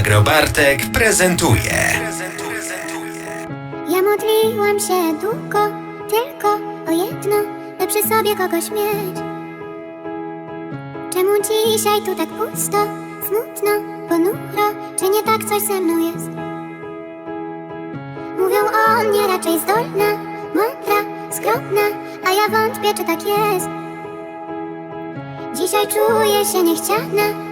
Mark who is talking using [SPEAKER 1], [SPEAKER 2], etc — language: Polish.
[SPEAKER 1] Agrobartek prezentuje.
[SPEAKER 2] Ja modliłam się długo, tylko o jedno, by przy sobie kogoś mieć. Czemu dzisiaj tu tak pusto, smutno, ponuro, czy nie tak coś ze mną jest? Mówią o mnie raczej zdolna, mądra, skromna, a ja wątpię, czy tak jest. Dzisiaj czuję się niechciana,